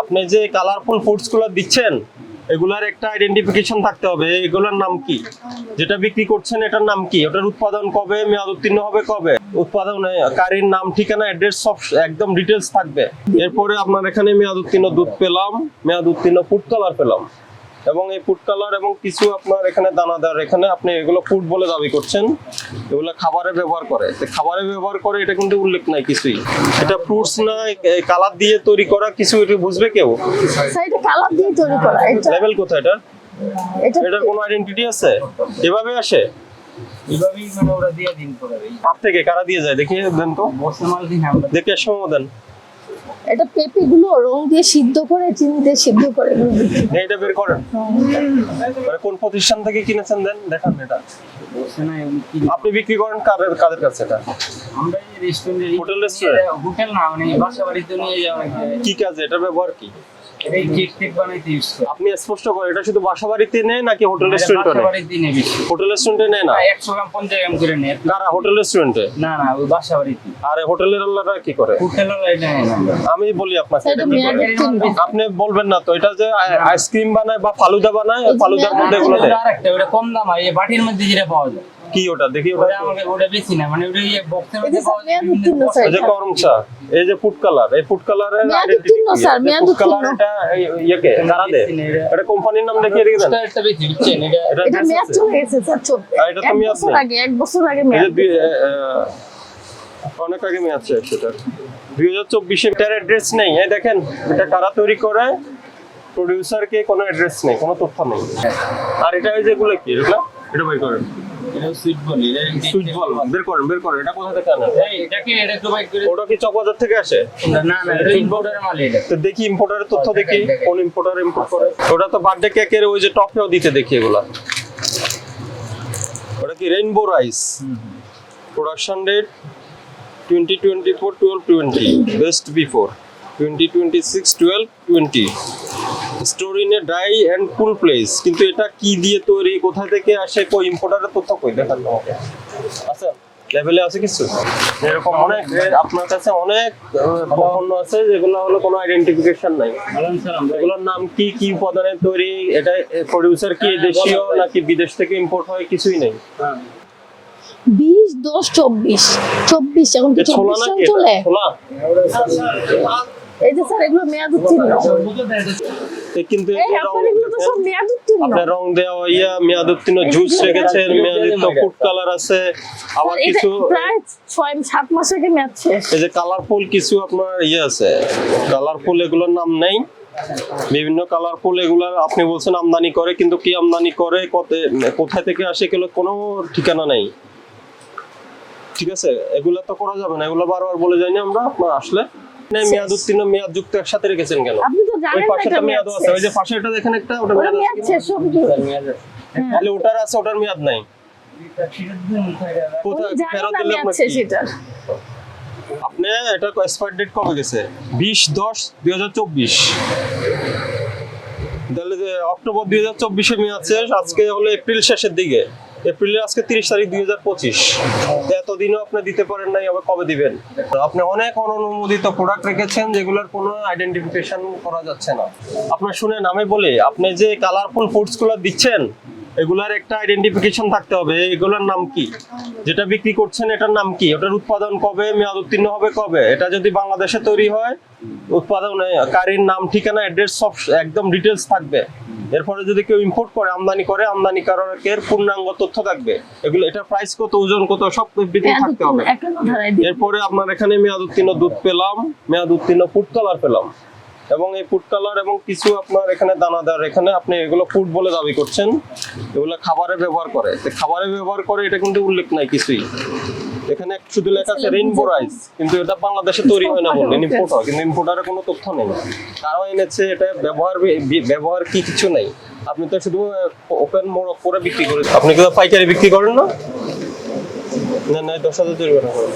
আপনি যে কালারফুল ফুডসগুলো দিচ্ছেন, এগুলার একটা আইডেন্টিফিকেশন থাকতে হবে। এগুলার নাম কি? যেটা বিক্রি করছেন, এটার নাম কি? ওটার উৎপাদন কবে? মেয়াদ উত্তীর্ণ হবে কবে? উৎপাদন কারীর নাম, ঠিকানা অ্যাড্রেস সব একদম ডিটেলস থাকবে। এরপরে আপনার এখানে মেয়াদ উত্তীর্ণ দুধ পেলাম, মেয়াদ উত্তীর্ণ ফুড কালার পেলাম। এবং এই ফুড কালার এবং কিছু আপনার এখানে দানাদার এখানে আপনি এগুলো ফুড বলে দাবি করছেন এগুলো খাবারে ব্যবহার করে। তো খাবারে ব্যবহার করে এটা কিন্তু উল্লেখ নাই কিছুই। এটা ফ্রুটস না কালার দিয়ে তৈরি করা কিছু এটা বুঝবে কেউ? স্যার এটা কালার দিয়ে তৈরি করা এটা লেভেল কোথায় এটা এটা এটার কোনো আইডেন্টিটি আছে? এভাবে আসে? এইভাবেই মানে ওরা দিয়ে দিন করে। থেকে? কারা দিয়ে যায়? দেখি দেন তো। বসে মাল দিন আমরা দেখে সময় দেন। এটা পেঁপে গুলো রং দিয়ে সিদ্ধ করে চিনি দিয়ে সিদ্ধ করে। এগুলো এটা বের করেন। মানে কোন প্রতিষ্ঠান থেকে কিনেছেন দেন? দেখান এটা। আপনি বিক্রি করেন কাদের কাদের কাছে এটা? আমরা এই রেস্টুরেন্টে হোটেল রেস্টুরেন্ট? হোটেল না মানে বাসা বাড়িতে নিয়ে যাওয়া কি কাজে? এটা ব্যবহার কি? এই কেক টেক বানাইতে ইউজ করে। আপনি স্পষ্ট করেন এটা শুধু বাসা বাড়িতে নেয় নাকি হোটেল রেস্টুরেন্টে নেয়? বাড়িতে নিয়ে হোটেল রেস্টুরেন্টে নেয় না? একশো গ্রাম পঞ্চাশ গ্রাম করে নেয়। কারা হোটেল রেস্টুরেন্টে না না ওই বাসা বাড়িতে আর হোটেলের আল্লাহরা কি করে? হোটেল নেয় না। আমি বলি আপনাকে আপনি বলবেন না তো এটা যে আইসক্রিম বানায় বা ফালুদা বানায় ফালুদার মধ্যে এগুলো দেয়। আরেকটা ওটা কম দাম এই বাটির মধ্যে যেটা পাওয়া যায়। কি ওটা? দেখি ওটা। ওটা বেশি না মানে ওটা ইয়ে বক্সের মধ্যে যে এটা। এই যে ফুড কালার এই ফুড কালারের মেয়াদ আইডেন্টিটি স্যার, মেয়াদ ফুড কালার এটা ইয়েকে কারা দেয়? এটা কোম্পানির নাম দেখিয়ে রেখে দেন এটা বেশি বুঝছেন এটা এটা এটা আছে? চলে গেছে স্যার চল। আর এটা তো এক মেয়াদ বছর নেই। আগে এক বছর আগে এই যে মেয়াদ দুই- এ, এ, অনেক আগে মেয়াদ শেষ সেটা দুই হাজার চব্বিশে এটার অ্যাড্রেস নেই। এই দেখেন এটা কারা তৈরি করে? প্রডিউসারকে কোনো অ্যাড্রেস নেই কোনো তথ্য নেই। আর এটা এই যেগুলো কি? এগুলো? এটা বের করেন। এটা সুইট বলি এটা সুইচ বল বের করেন বের করেন এটা কোথা থেকে আনেন? এটাকে এটা একটু করে ওটা কি চকবাজার থেকে আসে? না না না এটা ইম্পোর্টারের মাল এটা। তো দেখি ইম্পোর্টারের তথ্য দেখি কোন ইম্পোর্টার ইম্পোর্ট করে। ওটা তো বার্থডে কেকের ওই যে টপেও দিতে দেখি এগুলা। ওটা কি rainbow rice production date twenty twenty four twelve twenty best before twenty twenty six twelve twenty store in a dry and cool place কিন্তু এটা কি দিয়ে তৈরি কোথা থেকে আসে কই ইম্পোর্টারের তথ্য কই? দেখান আমাকে আচ্ছা লেভেলে আছে কিছু? এরকম অনেক আপনার কাছে অনেক পণ্য আছে যেগুলো হলো কোনো আইডেন্টিফিকেশন নাই। এগুলোর নাম কি কি উপাদানের তৈরি এটা প্রডিউসার কি দেশীয় নাকি বিদেশ থেকে ইম্পোর্ট হয় কিছুই নেই। বিশ দশ চব্বিশ। চব্বিশ এখন কি চব্বিশ চলে? এই যে স্যার এগুলো মেয়াদ উত্তীর্ণ। কিন্তু রং আপনার এগুলো তো সব দেখেন, মেয়াদ উত্তীর্ণ। আপনার রং দেওয়া ইয়া মেয়াদ উত্তীর্ণ জুস রেখেছেন মেয়াদিত ফুড কালার আছে। আবার কিছু প্রায় ছয় সাত মাস আগে মেয়াদ শেষ। এই যে কালারফুল কিছু আপনার ইয়ে আছে। কালারফুল এগুলোর নাম নেই। বিভিন্ন কালারফুল এগুলা আপনি বলছেন আমদানি করে কিন্তু কি আমদানি করে কত কোথায় থেকে আসে এগুলো কোনো ঠিকানা নেই। ঠিক আছে? এগুলা তো করা যাবে না। এগুলো বারবার বলে যাই না আমরা আপনার আসলে। না, মেয়াদ উত্তীর্ণ মেয়াদ যুক্ত একসাথে রেখেছেন কেন? আপনি তো ওই জানেন ওই পাশে একটা মেয়াদ আছে ওই যে শেষ। পাশে এটা দেখেন একটা ওটা মেয়াদ আছে। মেয়াদ আছে। তাহলে ওটার আছে ওটার মেয়াদ নাই। কোথায় ফেরত দিলে মেয়াদ আপনার শেষ কি? এটার। আপনি এটা এক্সপায়ার ডেট কবে গেছে? বিশ দশ দুই হাজার চব্বিশ। অক্টোবর দুই হাজার চব্বিশে মেয়াদ শেষ আজকে হলো এপ্রিল শেষের দিকে। এপ্রিলের আজকে তিরিশ তারিখ দুই হাজার পঁচিশ। এতদিনও আপনি দিতে পারেন নাই, আবার কবে দিবেন? আপনি অনেক অননুমোদিত প্রোডাক্ট রেখেছেন যেগুলোর কোনো আইডেন্টিফিকেশন করা যাচ্ছে না। আপনার শুনেন আমি বলি, আপনি যে কালারফুল ফুডসগুলো দিচ্ছেন, এগুলার একটা আইডেন্টিফিকেশন থাকতে হবে। এগুলোর নাম কি? যেটা বিক্রি করছেন, এটার নাম কি? ওটার উৎপাদন কবে? মেয়াদ উত্তীর্ণ হবে কবে? এটা যদি বাংলাদেশে তৈরি হয়, উৎপাদন কারির নাম, ঠিকানা অ্যাড্রেস সব একদম ডিটেলস থাকবে। এরপরে যদি কেউ ইম্পোর্ট করে আমদানি করে আমদানিকারকের পূর্ণাঙ্গ তথ্য থাকবে। এগুলো এটা প্রাইস কত ওজন কত সব এভরিথিং থাকতে হবে। এরপরে আপনার এখানে মেয়াদ উত্তীর্ণ দুধ পেলাম মেয়াদ উত্তীর্ণ ফুড কালার পেলাম। এবং এই ফুড কালার এবং কিছু আপনার এখানে দানাদার এখানে আপনি এগুলো ফুড বলে দাবি করছেন এগুলো খাবারে ব্যবহার করে। খাবারে ব্যবহার করে এটা কিন্তু উল্লেখ নাই কিছুই। এখানে শুধু লেখা আছে রেইনবো রাইস কিন্তু এটা বাংলাদেশে তৈরি হয় না বললেন ইম্পোর্ট হয় কিন্তু ইম্পোর্টারের কোনো তথ্য নেই। তারাও এনেছে এটা ব্যবহার ব্যবহার কি কিছু নেই। আপনি তো শুধু ওপেন মোড় করে বিক্রি করেন আপনি কি পাইকারি বিক্রি করেন না? না না দশ হাজার জরিমানা করেন।